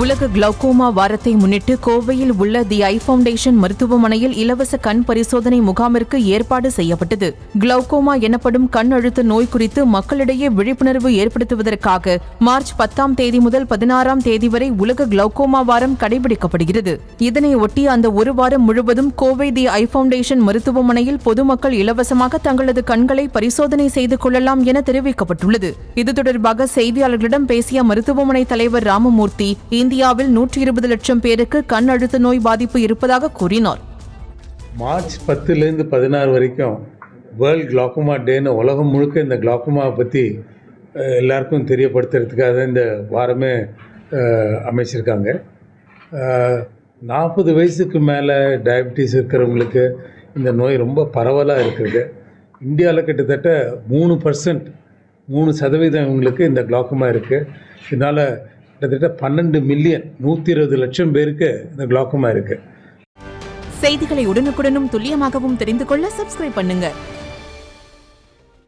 உலக கிளௌகோமா வாரத்தை முன்னிட்டு கோவையில் உள்ள தி ஐ ஃபவுண்டேஷன் மருத்துவமனையில் இலவச கண் பரிசோதனை முகாமிற்கு ஏற்பாடு செய்யப்பட்டது. கிளௌகோமா எனப்படும் கண் அழுத்த நோய் குறித்து மக்களிடையே விழிப்புணர்வு ஏற்படுத்துவதற்காக மார்ச் பத்தாம் தேதி முதல் பதினாறாம் தேதி வரை உலக கிளௌகோமா வாரம் கடைபிடிக்கப்படுகிறது. இதனை ஒட்டி அந்த ஒரு வாரம் முழுவதும் கோவை தி ஐ ஃபவுண்டேஷன் மருத்துவமனையில் பொதுமக்கள் இலவசமாக தங்களது கண்களை பரிசோதனை செய்து கொள்ளலாம் என தெரிவிக்கப்பட்டுள்ளது. இது தொடர்பாக செய்தியாளர்களிடம் பேசிய மருத்துவமனை தலைவர் ராமமூர்த்தி இந்தியாவில் நூற்றி இருபது லட்சம் பேருக்கு கண் அழுத்த நோய் பாதிப்பு இருப்பதாக கூறினார். மார்ச் பத்துலேருந்து பதினாறு வரைக்கும் வேர்ல்ட் கிளாக்குமா டேன்னு உலகம் முழுக்க இந்த கிளாக்குமாவை பற்றி எல்லாருக்கும் தெரியப்படுத்துறதுக்காக இந்த வாரமே அமைச்சிருக்காங்க. நாற்பது வயசுக்கு மேலே டயபிட்டிஸ் இருக்கிறவங்களுக்கு இந்த நோய் ரொம்ப பரவலாக இருக்குது. இந்தியாவில் கிட்டத்தட்ட மூணு பர்சன்ட் மூணு சதவீதம் இவங்களுக்கு இந்த கிளாக்குமா இருக்குது இதனால் கிட்டத்தட்ட பன்னெண்டு மில்லியன் நூற்றி இருபது லட்சம் பேருக்கு இந்த குளோக்கமா இருக்குது செய்திகளை உடனுக்குடனும் துல்லியமாகவும் தெரிந்து கொள்ள சப்ஸ்கிரைப் பண்ணுங்க.